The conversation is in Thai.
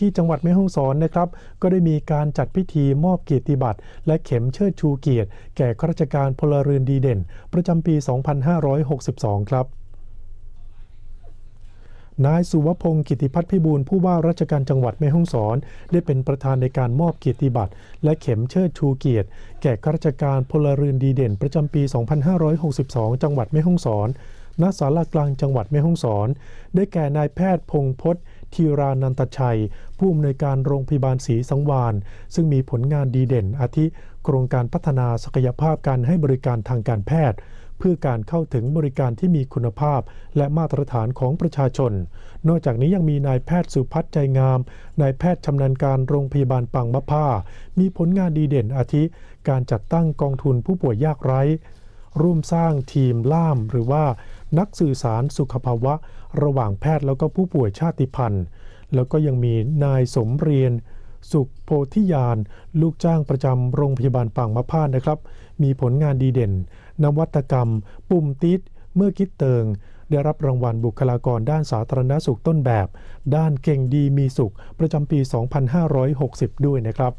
ที่จังหวัดแม่ฮ่องสอนนะครับ ก็ได้มีการจัดพิธีมอบเกียรติบัตร และเข็มเชิดชูเกียรติ แก่ข้าราชการพลเรือนดีเด่น ประจำปี 2562 ครับนายสุวพงศ์กิติพัฒน์พิบูลผู้ว่าราชการจังหวัดแม่ฮ่องสอน ได้เป็นประธานในการมอบเกียรติบัตร และเข็มเชิดชูเกียรติ แก่ข้าราชการพลเรือนดีเด่น ประจำปี 2562 จังหวัดแม่ฮ่องสอนณศาลากลางจังหวัดแม่ฮ่องสอน ได้แก่นายแพทย์พงพศ ธีรานันตชัย ผู้อำนวยการโรงพยาบาลศรีสังวานซึ่งมีผลงานดีเด่น อาทิโครงการพัฒนาศักยภาพการให้บริการทางการแพทย์ เพื่อการเข้าถึงบริการที่มีคุณภาพ และมาตรฐานของประชาชน นอกจากนี้ยังมีนายแพทย์สุพัฒน์ใจงาม นายแพทย์ชำนาญการโรงพยาบาลปังมะผ้า มีผลงานดีเด่นอาทิ การจัดตั้งกองทุนผู้ป่วยยากไร้ ร่วมสร้างทีมล่ามหรือว่า นักสื่อสารสุขภาวะ ระหว่างแพทย์แล้วก็ผู้ป่วยชาติพันธุ์ แล้วก็ยังมีนายสมเรียน สุขโพธิยาน ลูกจ้างประจำโรงพยาบาลปางมะพร้าวนะครับ มีผลงานดีเด่น นวัตกรรม ปุ่มติดเมื่อคิดเติง ได้รับรางวัลบุคลากรด้านสาธารณสุขต้นแบบ ด้านเก่งดีมีสุขประจำปี 2560 ด้วยนะครับ